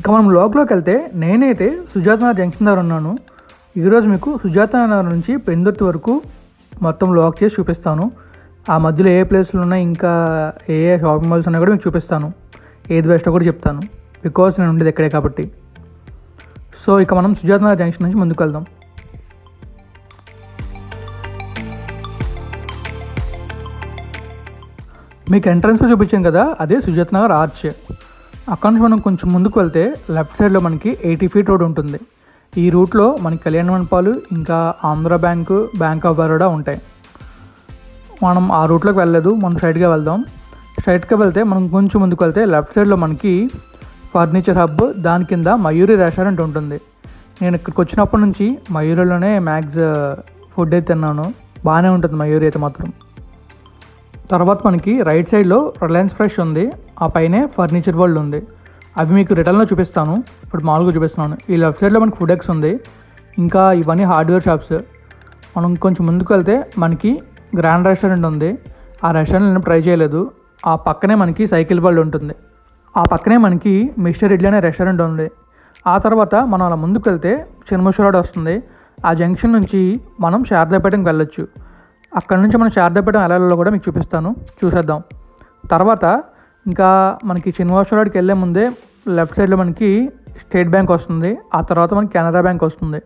ఇక మనం లోక్లోకి వెళ్తే నేనైతే సుజాత నగర్ జంక్షన్ దగ్గర ఉన్నాను. ఈరోజు మీకు సుజాత నగర్ నుంచి పెందుర్తి వరకు మొత్తం లాక్ చేసి చూపిస్తాను. ఆ మధ్యలో ఏ ప్లేస్లు ఉన్నాయి ఇంకా ఏ ఏ షాపింగ్ మాల్స్ ఉన్నాయి కూడా మీకు చూపిస్తాను. ఏది బెస్టో కూడా చెప్తాను. బికాస్ నేను ఉండేది ఇక్కడే కాబట్టి. సో ఇక మనం సుజాత నగర్ జంక్షన్ నుంచి ముందుకు వెళ్దాం. మీకు ఎంట్రన్స్లో చూపించాను కదా అదే సుజాత నగర్ ఆర్చ్ అక్కడ నుంచి మనం కొంచెం ముందుకు వెళ్తే లెఫ్ట్ సైడ్లో మనకి ఎయిటీ ఫీట్ రోడ్ ఉంటుంది. ఈ రూట్లో మనకి కళ్యాణ మండపాలు ఇంకా Andhra bank bank of Baroda ఉంటాయి. మనం ఆ రూట్లోకి వెళ్ళలేదు మనం స్ట్రైట్గా వెళ్దాం. స్ట్రైట్గా వెళ్తే మనం కొంచెం ముందుకు వెళ్తే లెఫ్ట్ సైడ్లో మనకి ఫర్నిచర్ హబ్ దాని కింద మయూరి రెస్టారెంట్ ఉంటుంది. నేను ఇక్కడికి వచ్చినప్పటి నుంచి మయూరిలోనే మ్యాక్స్ ఫుడ్ అయితే తిన్నాను. బాగానే ఉంటుంది మయూరి అయితే మాత్రం. తర్వాత మనకి రైట్ సైడ్లో రిలయన్స్ ఫ్రెష్ ఉంది. ఆ పైనే ఫర్నిచర్ వరల్డ్ ఉంది. అవి మీకు రిటర్న్లో చూపిస్తాను. ఇప్పుడు మామూలుగా చూపిస్తున్నాను. ఈ లెఫ్ట్ సైడ్లో మనకి ఫుడ్ ఎక్స్ ఉంది. ఇంకా ఇవన్నీ హార్డ్వేర్ షాప్స్ మనం కొంచెం ముందుకు వెళ్తే మనకి గ్రాండ్ రెస్టారెంట్ ఉంది. ఆ రెస్టారెంట్ నేను ట్రై చేయలేదు. ఆ పక్కనే మనకి సైకిల్ వరల్డ్ ఉంటుంది. ఆ పక్కనే మనకి మిస్టర్ ఇడ్లీ అనే రెస్టారెంట్ ఉంది. ఆ తర్వాత మనం అలా ముందుకు వెళ్తే చిన్నమసూరాడు వస్తుంది. ఆ జంక్షన్ నుంచి మనం శారదాపేటకి వెళ్ళొచ్చు. అక్కడ నుంచి మనం శారదాపేట వెళ్ళాలో కూడా మీకు చూపిస్తాను. చూసేద్దాం. తర్వాత ఇంకా మనకి శ్రీనివాసరావుకి వెళ్ళే ముందే లెఫ్ట్ సైడ్లో మనకి స్టేట్ బ్యాంక్ వస్తుంది. ఆ తర్వాత మనకి కెనరా బ్యాంక్ వస్తుంది.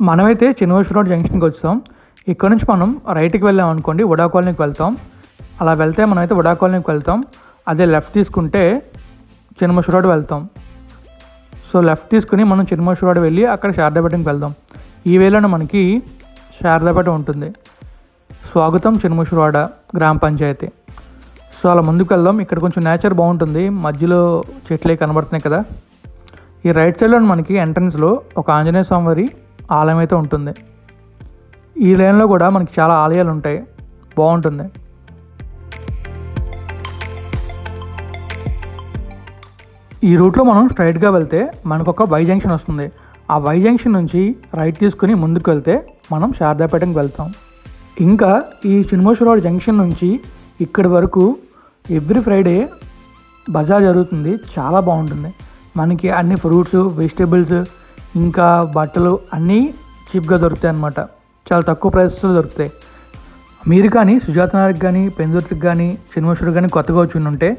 మనమైతే చిన్నవేశ్వరరావు జంక్షన్కి వచ్చాం. ఇక్కడ నుంచి మనం రైట్కి వెళ్ళాం అనుకోండి వడా కాలనీకి వెళ్తాం. అలా వెళ్తే మనమైతే వడా కాలనీకి వెళ్తాం. అదే లెఫ్ట్ తీసుకుంటే చిన్నమసూరాడు వెళ్తాం. సో లెఫ్ట్ తీసుకుని మనం చిన్నమసూరాడు వెళ్ళి అక్కడ శారదాపేటకి వెళ్దాం. ఈ వేళన మనకి శారదాపేట ఉంటుంది. స్వాగతం చిన్నమసూరాడ గ్రామ పంచాయతీ. సో అలా ముందుకు వెళ్దాం. ఇక్కడ కొంచెం నేచర్ బాగుంటుంది. మధ్యలో చెట్లే కనబడుతున్నాయి కదా. ఈ రైట్ సైడ్లో మనకి ఎంట్రన్స్లో ఒక ఆంజనేయ స్వామి వారి ఆలయం అయితే ఉంటుంది. ఈ లైన్లో కూడా మనకి చాలా ఆలయాలు ఉంటాయి. బాగుంటుంది. ఈ రూట్లో మనం స్ట్రైట్గా వెళ్తే మనకు ఒక వై జంక్షన్ వస్తుంది. ఆ వై జంక్షన్ నుంచి రైట్ తీసుకుని ముందుకు వెళ్తే మనం శారదాపేటకి వెళ్తాం. ఇంకా ఈ చిన్మేశ్వరరావు జంక్షన్ నుంచి ఇక్కడి వరకు ఎవ్రీ ఫ్రైడే బజార్ జరుగుతుంది. చాలా బాగుంటుంది. మనకి అన్ని ఫ్రూట్స్ వెజిటేబుల్స్ ఇంకా బట్టలు అన్నీ చీప్గా దొరుకుతాయి అన్నమాట. చాలా తక్కువ ప్రైసెస్లో దొరుకుతాయి. మీరు కానీ సుజాత నగర్కి కానీ పెందుర్తికి కానీ శ్రీనివాసుడికి కానీ కొత్తగా వచ్చి ఉంటే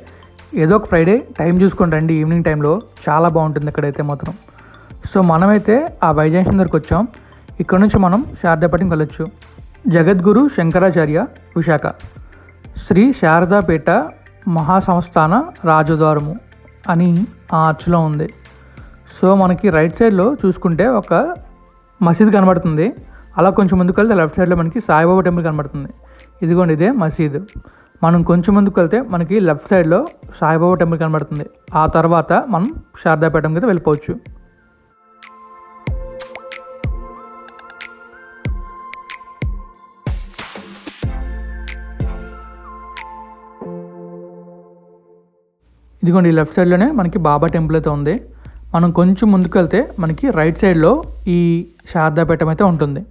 ఏదో ఒక ఫ్రైడే టైం చూసుకొని రండి ఈవినింగ్ టైంలో చాలా బాగుంటుంది ఇక్కడైతే మాత్రం. సో మనమైతే ఆ వైజంక్షన్ దగ్గరకు దగ్గరికి వచ్చాం. ఇక్కడ నుంచి మనం శారదాపేటకి వెళ్ళొచ్చు. జగద్గురు శంకరాచార్య విశాఖ. శ్రీ శారదాపేట మహాసంస్థాన రాజద్వారము అని ఆ ఆర్చ్లో ఉంది. సో మనకి రైట్ సైడ్లో చూసుకుంటే ఒక మసీద్ కనబడుతుంది. అలా కొంచెం ముందుకు వెళ్తే లెఫ్ట్ సైడ్లో మనకి సాయిబాబా టెంపుల్ కనబడుతుంది. ఇదిగోండి ఇదే మసీద్. మనం కొంచెం ముందుకు వెళ్తే మనకి లెఫ్ట్ సైడ్లో సాయిబాబా టెంపుల్ కనబడుతుంది. ఆ తర్వాత మనం శారదాపేటం కింద వెళ్ళిపోవచ్చు. ఇదిగోండి లెఫ్ట్ సైడ్లోనే మనకి బాబా టెంపుల్ అయితే ఉంది. మనం కొంచెం ముందుకు వెళ్తే మనకి రైట్ సైడ్లో ఈ శారదాపేటం అయితే ఉంటుంది.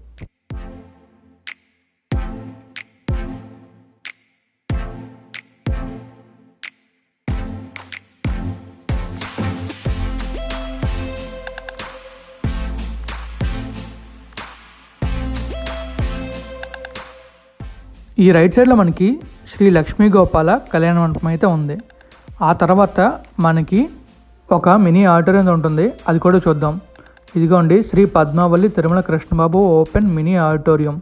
ఈ రైట్ సైడ్లో మనకి శ్రీ లక్ష్మీ గోపాల కళ్యాణ మండపం అయితే ఉంది. ఆ తర్వాత మనకి ఒక మినీ ఆడిటోరియం ఉంటుంది. అది కూడా చూద్దాం. ఇదిగోండి Shri Padmavalli Tirumala Krishnababu open mini auditorium.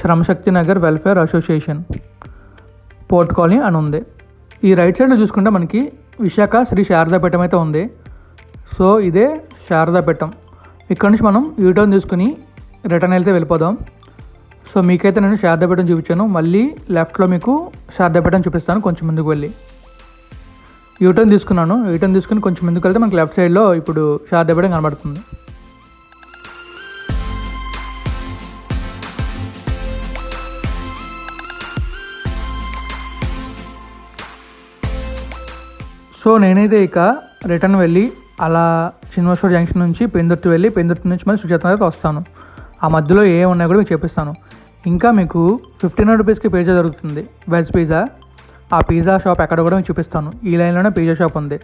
Shramashakti Nagar welfare association. Port colony అని ఉంది. ఈ రైట్ సైడ్లో చూసుకుంటే మనకి విశాఖ శ్రీ శారదాపీఠం అయితే ఉంది. సో ఇదే శారదాపీఠం ఇక్కడ నుంచి మనం యూటర్న్ తీసుకుని రిటర్న్ వెళ్తే వెళ్ళిపోదాం. సో మీకైతే నేను శారదా చూపించాను. మళ్ళీ లెఫ్ట్లో మీకు శారదా చూపిస్తాను. కొంచెం ముందుకు వెళ్ళి. యూటర్న్ తీసుకున్నాను. యూటర్న్ తీసుకుని కొంచెం ముందుకు వెళ్తే మనకు లెఫ్ట్ సైడ్లో ఇప్పుడు శారదా కనబడుతుంది. సో నేనైతే ఇక రిటర్న్ వెళ్ళి అలా శ్రీనివాసరావు జంక్షన్ నుంచి పెందుర్తి వెళ్ళి పెందుర్తి నుంచి మళ్ళీ సుజాత వస్తాను. ఆ మధ్యలో ఏ ఉన్నాయో కూడా మీకు చూపిస్తాను ఇంకా మీకు ఫిఫ్టీన్ రూపీస్కి పిజ్జా దొరుకుతుంది. వెజ్ పిజ్జా ఆ పిజ్జా షాప్ ఎక్కడ కూడా మీకు చూపిస్తాను. ఈ లైన్లోనే పిజ్జా షాప్ ఉంది.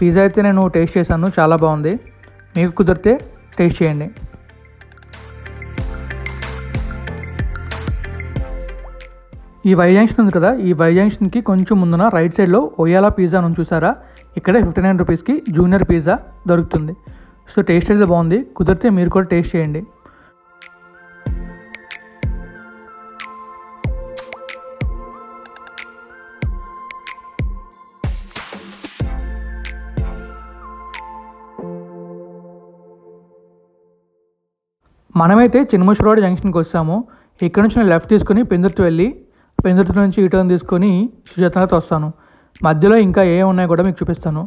పిజ్జా అయితే నేను టేస్ట్ చేశాను. చాలా బాగుంది. మీకు కుదిరితే టేస్ట్ చేయండి. ఈ వై జంక్షన్ ఉంది కదా? ఈ వై జంక్షన్కి కొంచెం ముందున రైట్ సైడ్లో ఒయాలా పిజ్జా నుంచి చూసారా? ఇక్కడే ఫిఫ్టీ నైన్ రూపీస్కి జూనియర్ పిజ్జా దొరుకుతుంది. సో టేస్ట్ అయితే బాగుంది. కుదిరితే మీరు కూడా టేస్ట్ చేయండి. మనమైతే చిన్నముషిరోడ్ జంక్షన్కి వస్తాము. ఇక్కడ నుంచి నేను లెఫ్ట్ తీసుకుని పెందుర్తి వెళ్ళి పెందుర్తి నుంచి టర్న్ తీసుకొని సుజాతనగర్ వస్తాను. మధ్యలో ఇంకా ఏ ఉన్నాయో కూడా మీకు చూపిస్తాను.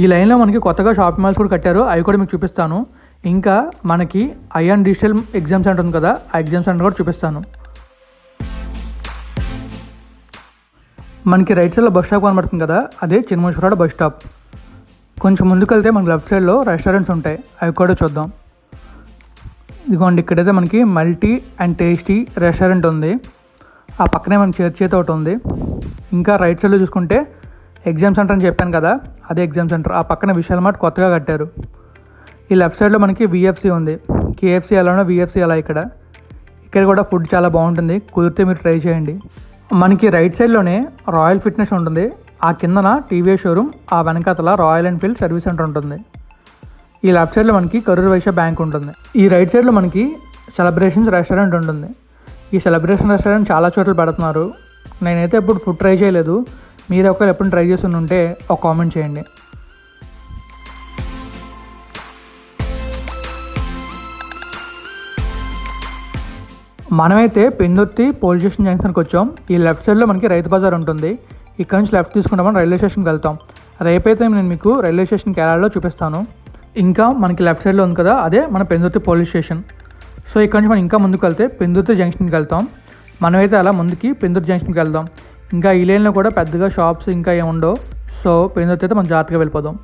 ఈ లైన్లో మనకి కొత్తగా షాపింగ్ మాల్స్ కూడా కట్టారు. అవి కూడా మీకు చూపిస్తాను. ఇంకా మనకి ఐఎన్ డిజిటల్ ఎగ్జామ్ సెంటర్ ఉంది కదా ఆ ఎగ్జామ్ సెంటర్ కూడా చూపిస్తాను. మనకి రైట్ సైడ్లో బస్ స్టాప్ కనబడుతుంది కదా అదే చిన్నమూశ్వరాడు బస్ స్టాప్. కొంచెం ముందుకు వెళ్తే మనకి లెఫ్ట్ సైడ్లో రెస్టారెంట్స్ ఉంటాయి. అవి కూడా చూద్దాం. ఇదిగోండి ఇక్కడైతే మనకి మల్టీ అండ్ టేస్టీ రెస్టారెంట్ ఉంది. ఆ పక్కనే మనకి చర్చ్ అయితే ఒకటి ఉంది. ఇంకా రైట్ సైడ్లో చూసుకుంటే ఎగ్జామ్ సెంటర్ అని చెప్పాను కదా అదే ఎగ్జామ్ సెంటర్. ఆ పక్కన విశాల్ మార్ట్ కొత్తగా కట్టారు. ఈ లెఫ్ట్ సైడ్లో మనకి విఎఫ్సి ఉంది. కేఎఫ్సి ఎలానో విఎఫ్సి అలా ఇక్కడ. ఇక్కడ కూడా ఫుడ్ చాలా బాగుంటుంది. కుదిరితే మీరు ట్రై చేయండి. మనకి రైట్ సైడ్లోనే రాయల్ ఫిట్నెస్ ఉంటుంది. ఆ కిందన టీవీఎస్ షోరూమ్ ఆ వెనకాతల రాయల్ ఎన్ఫీల్డ్ సర్వీస్ సెంటర్ ఉంటుంది. ఈ లెఫ్ట్ సైడ్లో మనకి కరూర్ వైశ్య బ్యాంక్ ఉంటుంది. ఈ రైట్ సైడ్లో మనకి సెలబ్రేషన్స్ రెస్టారెంట్ ఉంటుంది. ఈ సెలబ్రేషన్ రెస్టారెంట్ చాలా చోట్ల పెడుతున్నారు. నేనైతే ఎప్పుడు ఫుడ్ ట్రై చేయలేదు. మీరు ఒకవేళ ఎప్పుడు ట్రై చేసి ఉంటే ఒక కామెంట్ చేయండి. మనమైతే పెందుర్తి పోలీస్ స్టేషన్ జంక్షన్కి వచ్చాం. ఈ లెఫ్ట్ సైడ్లో మనకి రైతు బజార్ ఉంటుంది. ఇక్కడ నుంచి లెఫ్ట్ తీసుకుంటామని రైల్వే స్టేషన్కి వెళ్తాం. రేపైతే నేను మీకు రైల్వే స్టేషన్కి వెళ్ళాలో చూపిస్తాను. ఇంకా మనకి లెఫ్ట్ సైడ్లో ఉంది కదా అదే మన పెందుర్తి పోలీస్ స్టేషన్ సో ఇక్కడ నుంచి మనం ఇంకా ముందుకు వెళ్తే పెందుర్తి జంక్షన్కి వెళ్తాం. మనమైతే అలా ముందుకి పెందుర్తి జంక్షన్కి వెళ్దాం. ఇంకా ఈ లైన్లో కూడా పెద్దగా షాప్స్ ఇంకా ఏమి ఉండవు. సో పెందుర్తి అయితే మనం జాగ్రత్తగా వెళ్ళిపోదాం.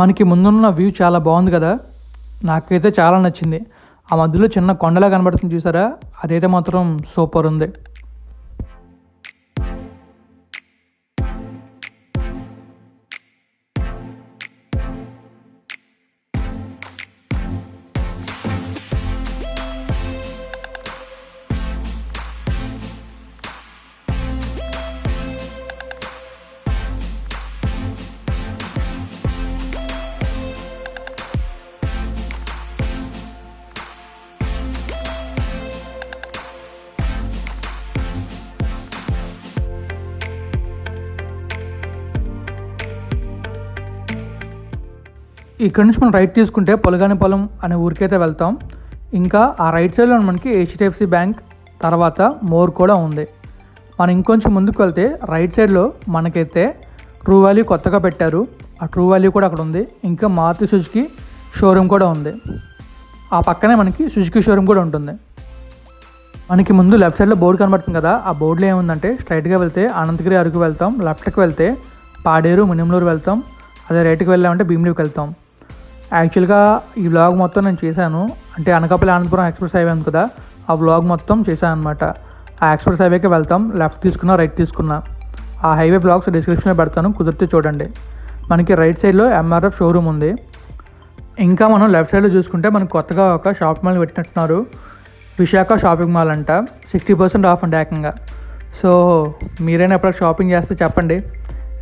మనకి ముందున్న వ్యూ చాలా బాగుంది కదా. నాకైతే చాలా నచ్చింది. ఆ మధ్యలో చిన్న కొండలా కనబడుతుంది చూసారా? అదైతే మాత్రం సూపర్ ఉంది. ఇక్కడ నుంచి మనం రైట్ తీసుకుంటే పొలగాని పొలం అనే ఊరికైతే వెళ్తాం. ఇంకా ఆ రైట్ సైడ్లో మనకి హెచ్డిఎఫ్సి బ్యాంక్ తర్వాత మోర్ కూడా ఉంది. మనం ఇంకొంచెం ముందుకు వెళ్తే రైట్ సైడ్లో మనకైతే ట్రూ వాల్యూ కొత్తగా పెట్టారు. ఆ ట్రూ వాల్యూ కూడా అక్కడ ఉంది. ఇంకా మారుతి సుజుకి షోరూమ్ కూడా ఉంది. ఆ పక్కనే మనకి సుజుకి షోరూమ్ కూడా ఉంటుంది. మనకి ముందు లెఫ్ట్ సైడ్లో బోర్డు కనబడుతుంది కదా ఆ బోర్డులో ఏముందంటే స్ట్రైట్గా వెళ్తే అనంతగిరి అరకు వెళ్తాం లెఫ్ట్కి వెళ్తే పాడేరు మునింలూరు వెళ్తాం అదే రైట్కి వెళ్ళామంటే భీమిలీకి వెళ్తాం. యాక్చువల్గా ఈ వ్లాగ్ మొత్తం నేను చేశాను. అంటే అనకాపల్లి అనంతపురం ఎక్స్ప్రెస్ హైవే ఉంది కదా ఆ వ్లాగ్ మొత్తం చేశాను అనమాట ఆ ఎక్స్ప్రెస్ హైవేకి వెళ్తాం లెఫ్ట్ తీసుకున్నా రైట్ తీసుకున్నా. ఆ హైవే బ్లాగ్స్ డిస్క్రిప్షన్లో పెడతాను కుదిరితే చూడండి. మనకి రైట్ సైడ్లో ఎంఆర్ఎఫ్ షోరూమ్ ఉంది. ఇంకా మనం లెఫ్ట్ సైడ్లో చూసుకుంటే మనకు కొత్తగా ఒక షాపింగ్ మాల్ పెట్టినట్టున్నారు. విశాఖ షాపింగ్ మాల్ అంట సిక్స్టీ పర్సెంట్ ఆఫ్ అండి ఏకంగా. సో మీరైనా ఎప్పుడైనా షాపింగ్ చేస్తే చెప్పండి.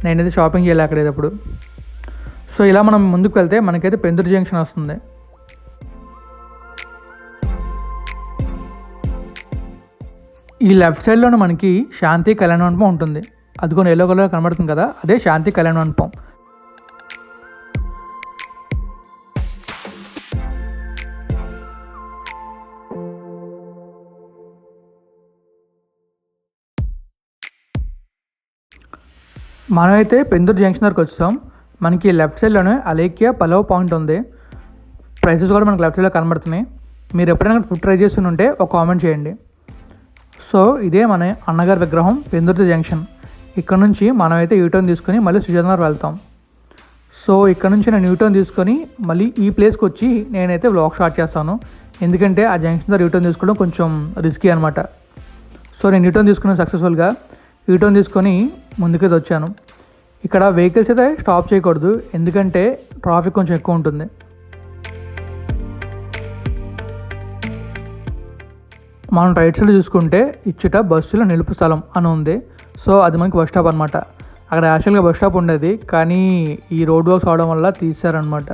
నేనైతే షాపింగ్ చేయాలి అక్కడేటప్పుడు సో ఇలా మనం ముందుకు వెళ్తే మనకైతే పెందురు జంక్షన్ వస్తుంది. ఈ లెఫ్ట్ సైడ్లోనే మనకి శాంతి కళ్యాణ మండపం ఉంటుంది. అది కొన్ని ఎల్లో కలర్ కనబడుతుంది కదా అదే శాంతి కళ్యాణ మండపం. మనమైతే పెందూరు జంక్షన్ వరకు వచ్చాం. మనకి లెఫ్ట్ సైడ్లోనే అలేఖ్య పలవ్ పాయింట్ ఉంది. ప్రైసెస్ కూడా మనకు లెఫ్ట్ సైడ్లో కనబడుతున్నాయి. మీరు ఎప్పుడైనా ఫుడ్ ట్రై చేసి ఉంటే ఒక కామెంట్ చేయండి. సో ఇదే మన అన్నగారి విగ్రహం పెందుర్తి జంక్షన్. ఇక్కడ నుంచి మనమైతే యూటర్న్ తీసుకొని మళ్ళీ సుజాతనగర్ వెళ్తాం. సో ఇక్కడ నుంచి నేను యూటర్న్ తీసుకొని మళ్ళీ ఈ ప్లేస్కి వచ్చి నేనైతే వ్లాగ్ స్టార్ట్ చేస్తాను. ఎందుకంటే ఆ జంక్షన్ దగ్గర యూటర్న్ తీసుకోవడం కొంచెం రిస్కీ అనమాట సో నేను యూటర్న్ తీసుకున్నాను సక్సెస్ఫుల్గా యూటర్న్ తీసుకొని ముందుకైతే వచ్చాను. ఇక్కడ వెహికల్స్ అయితే స్టాప్ చేయకూడదు. ఎందుకంటే ట్రాఫిక్ కొంచెం ఎక్కువ ఉంటుంది. మనం రైట్ సైడ్ చూసుకుంటే ఇచ్చుట బస్సుల నిలుపు స్థలం అని ఉంది. సో అది మనకి బస్ స్టాప్ అనమాట అక్కడ యాక్చువల్గా బస్ స్టాప్ ఉండేది. కానీ ఈ రోడ్ వర్క్స్ అవడం వల్ల తీసారనమాట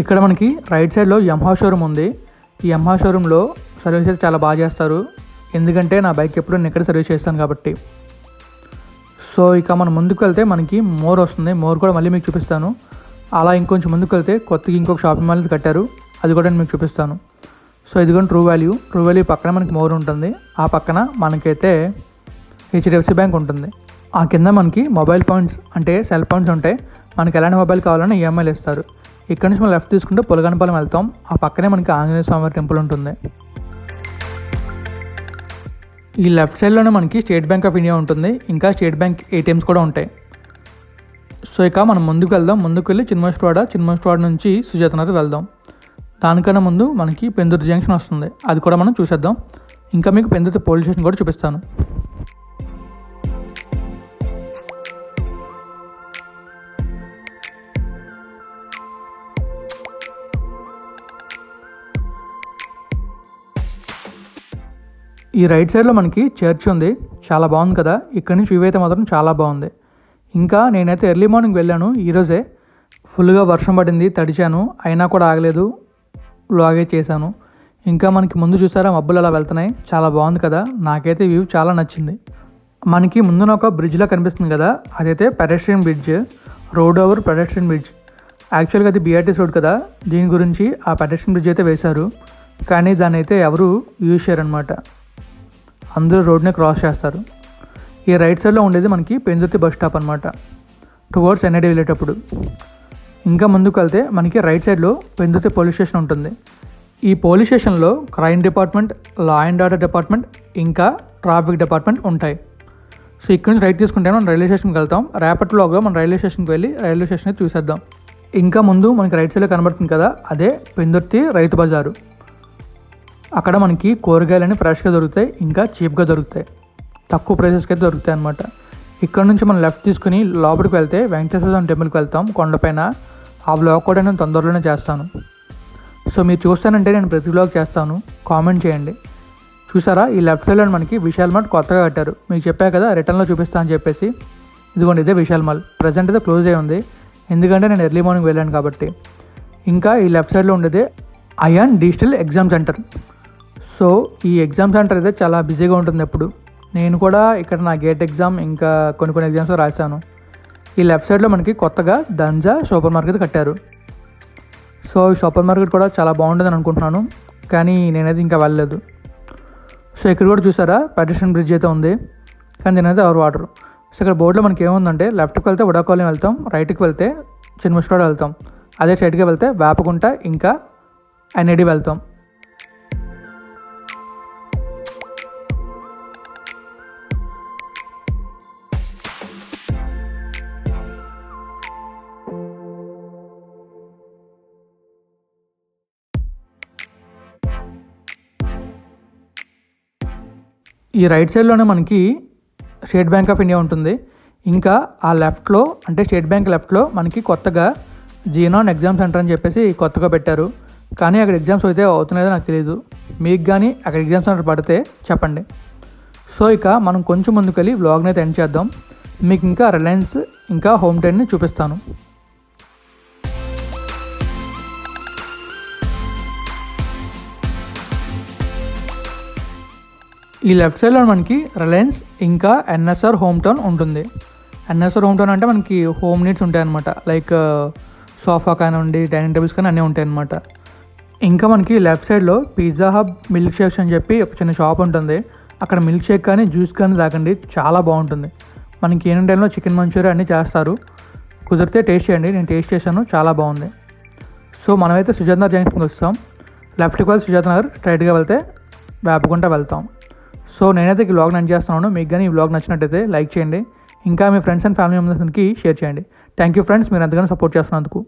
ఇక్కడ మనకి రైట్ సైడ్లో యమహా షోరూమ్ ఉంది. ఈ యమహా షోరూంలో సర్వీస్ అయితే చాలా బాగా చేస్తారు. ఎందుకంటే నా బైక్ ఎప్పుడు నేను ఇక్కడ సర్వీస్ చేస్తాను కాబట్టి. సో ఇక మనం ముందుకు వెళ్తే మనకి మోర్ వస్తుంది. మోర్ కూడా మళ్ళీ మీకు చూపిస్తాను. అలా ఇంకొంచెం ముందుకు వెళ్తే కొత్తగా ఇంకొక షాపింగ్ మాల్ కట్టారు. అది కూడా నేను మీకు చూపిస్తాను. సో ఇదిగోండి ట్రూ వాల్యూ ట్రూ వాల్యూ పక్కన మనకి మోర్ ఉంటుంది. ఆ పక్కన మనకైతే హెచ్డిఎఫ్సి బ్యాంక్ ఉంటుంది. ఆ కింద మనకి మొబైల్ పాయింట్స్ అంటే సెల్ పాయింట్స్ ఉంటాయి. మనకి ఎలాంటి మొబైల్ కావాలన్నా ఈఎంఐలు ఇస్తారు. ఇక్కడ నుంచి మనం లెఫ్ట్ తీసుకుంటే పొలగనపాలెం వెళ్తాం. ఆ పక్కనే మనకి ఆంజనేయ స్వామి టెంపుల్ ఉంటుంది. ఈ లెఫ్ట్ సైడ్లోనే మనకి స్టేట్ బ్యాంక్ ఆఫ్ ఇండియా ఉంటుంది. ఇంకా స్టేట్ బ్యాంక్ ఏటీఎమ్స్ కూడా ఉంటాయి. సో ఇక మనం ముందుకు వెళ్దాం. ముందుకు వెళ్ళి చిన్మస్వాడ చిన్మస్వాడ నుంచి సుజాతనగర్ వెళ్దాం. దానికన్నా ముందు మనకి పెందుర్తి జంక్షన్ వస్తుంది. అది కూడా మనం చూసేద్దాం. ఇంకా మీకు పెందుర్తి పోలీస్ స్టేషన్ కూడా చూపిస్తాను. ఈ రైట్ సైడ్లో మనకి చర్చ్ ఉంది. చాలా బాగుంది కదా. ఇక్కడ నుంచి వ్యూ అయితే మాత్రం చాలా బాగుంది. ఇంకా నేనైతే ఎర్లీ మార్నింగ్ వెళ్ళాను. ఈరోజే ఫుల్గా వర్షం పడింది. తడిచాను. అయినా కూడా ఆగలేదు. లాగే చేశాను. ఇంకా మనకి ముందు చూసారా? మబ్బులు అలా వెళ్తున్నాయి. చాలా బాగుంది కదా. నాకైతే వ్యూ చాలా నచ్చింది. మనకి ముందున ఒక బ్రిడ్జ్లా కనిపిస్తుంది కదా. అదైతే pedestrian bridge road over pedestrian bridge యాక్చువల్గా అది బీఆర్టీస్ రోడ్ కదా. దీని గురించి ఆ పెడెస్ట్రియన్ బ్రిడ్జ్ అయితే వేశారు. కానీ దాన్ని అయితే ఎవరు యూజ్ చేయరనమాట అందరూ రోడ్ని క్రాస్ చేస్తారు. ఈ రైట్ సైడ్లో ఉండేది మనకి పెందుర్తి బస్ స్టాప్ అనమాట టువర్డ్స్ ఎన్ఐడి వెళ్ళేటప్పుడు. ఇంకా ముందుకు వెళ్తే మనకి రైట్ సైడ్లో పెందుర్తి పోలీస్ స్టేషన్ ఉంటుంది. ఈ పోలీస్ స్టేషన్లో crime department law and order department ఇంకా ట్రాఫిక్ డిపార్ట్మెంట్ ఉంటాయి. సో ఇక్కడ నుంచి రైట్ తీసుకుంటే మనం రైల్వే స్టేషన్కి వెళ్తాం. రేపటిలోగా మనం రైల్వే స్టేషన్కి వెళ్ళి రైల్వే స్టేషన్ చూసేద్దాం. ఇంకా ముందు మనకి రైట్ సైడ్లో కనబడుతుంది కదా అదే పెందుర్తి రైతు బజారు. అక్కడ మనకి కూరగాయలన్నీ ఫ్రెష్గా దొరుకుతాయి ఇంకా చీప్గా దొరుకుతాయి. తక్కువ ప్రైసెస్కి అయితే దొరుకుతాయి అనమాట ఇక్కడ నుంచి మనం లెఫ్ట్ తీసుకుని లోపలికి వెళ్తే వెంకటేశ్వర స్వామి టెంపుల్కి వెళ్తాం. కొండపైన ఆ బ్లాగ్ కూడా నేను తొందరలోనే చేస్తాను. సో మీరు చూస్తానంటే నేను ప్రతి బ్లాగ్ చేస్తాను. కామెంట్ చేయండి. చూసారా? ఈ లెఫ్ట్ సైడ్లో మనకి విశాల్ మార్ట్ కొత్తగా కట్టారు. మీకు చెప్పా కదా రిటర్న్లో చూపిస్తా అని చెప్పేసి. ఇదిగోండి ఇదే విశాల్ మాల్ ప్రజెంట్ అయితే క్లోజ్ అయి ఉంది. ఎందుకంటే నేను ఎర్లీ మార్నింగ్ వెళ్ళాను కాబట్టి. ఇంకా ఈ లెఫ్ట్ సైడ్లో ఉండేది ion digital exam centre so ఈ ఎగ్జామ్ సెంటర్ అయితే చాలా బిజీగా ఉంటుంది ఎప్పుడు. నేను కూడా ఇక్కడ నా గేట్ ఎగ్జామ్ ఇంకా కొన్ని కొన్ని ఎగ్జామ్స్ రాశాను. ఈ లెఫ్ట్ సైడ్లో మనకి కొత్తగా దంజా సూపర్ మార్కెట్ కట్టారు. సో ఈ సూపర్ మార్కెట్ కూడా చాలా బాగుంటుందని అనుకుంటున్నాను. కానీ నేనైతే ఇంకా వెళ్ళలేదు. సో ఇక్కడ కూడా చూసారా? పెడిషన్ బ్రిడ్జ్ అయితే ఉంది. కానీ దీనైతే ఎవరు వాటరు సో ఇక్కడ బోర్డులో మనకి ఏముందంటే లెఫ్ట్కి వెళ్తే ఉడాకాలనీ వెళ్తాం రైట్కి వెళ్తే చిన్నముస్టాడ వెళ్తాం. అదే సైడ్కి వెళ్తే వేపకుంట ఇంకా ఎన్ఐడి వెళ్తాం. ఈ రైట్ సైడ్లోనే మనకి స్టేట్ బ్యాంక్ ఆఫ్ ఇండియా ఉంటుంది. ఇంకా ఆ లెఫ్ట్లో అంటే స్టేట్ బ్యాంక్ లెఫ్ట్లో మనకి కొత్తగా జీనాన్ ఎగ్జామ్ సెంటర్ అని చెప్పేసి కొత్తగా పెట్టారు. కానీ అక్కడ ఎగ్జామ్స్ అయితే అవుతున్నాయో నాకు తెలియదు మీకు కానీ అక్కడ ఎగ్జామ్స్ సెంటర్ పడితే చెప్పండి. సో ఇక మనం కొంచెం ముందుకెళ్ళి వ్లాగ్ని అయితే ఎండ్ చేద్దాం. మీకు ఇంకా రిలయన్స్ ఇంకా హోమ్ టెన్ని చూపిస్తాను. ఈ లెఫ్ట్ సైడ్లో మనకి రిలయన్స్ ఇంకా ఎన్ఎస్ఆర్ హోమ్ టౌన్ ఉంటుంది. ఎన్ఎస్ఆర్ హోమ్ టౌన్ అంటే మనకి హోమ్ నీడ్స్ ఉంటాయి అనమాట లైక్ సోఫా కానివ్వండి డైనింగ్ టేబుల్స్ కానీ అన్నీ ఉంటాయి అనమాట ఇంకా మనకి లెఫ్ట్ సైడ్లో పిజ్జా హబ్ మిల్క్ షేక్స్ అని చెప్పి ఒక చిన్న షాప్ ఉంటుంది. అక్కడ మిల్క్ షేక్ కానీ జ్యూస్ కానీ తాగండి చాలా బాగుంటుంది. మనకి ఈవినింగ్ టైంలో చికెన్ మంచూరియా అన్నీ చేస్తారు. కుదిరితే టేస్ట్ చేయండి నేను టేస్ట్ చేశాను చాలా బాగుంది. సో మనమైతే సుజాత్ నగర్ జంక్షన్కి వస్తాం. లెఫ్ట్కి వెళ్ళి సుజాత్ నగర్ స్ట్రైట్గా వెళ్తే వేపకుంట వెళ్తాం. సో నేనైతే ఈ బ్లాగ్ నన్ను చేస్తున్నాను మీకు కానీ ఈ బ్లాగ్ నచ్చినట్టయితే లైక్ చేయండి. ఇంకా మీ ఫ్రెండ్స్ అండ్ ఫ్యామిలీ మెంబర్స్కి షేర్ చేయండి. Thank you friends. మీరు ఎంతగానో సపోర్ట్ చేస్తున్నందుకు.